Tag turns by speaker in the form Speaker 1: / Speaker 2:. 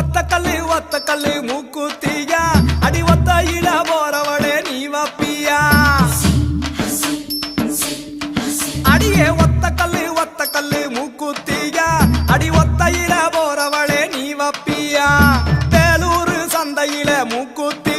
Speaker 1: ஒத்தக்கல்லு ஒத்தக்கல்லு மூக்குத்தியா? அடி ஒத்தையில போறவனே நீ வப்பியா? அடியே ஒத்தக்கல்லு ஒத்தக்கல்லு மூக்குத்தியா? அடி ஒத்தையில போறவளே நீ வப்பியா? வேலூர் சந்தையில மூக்குத்தி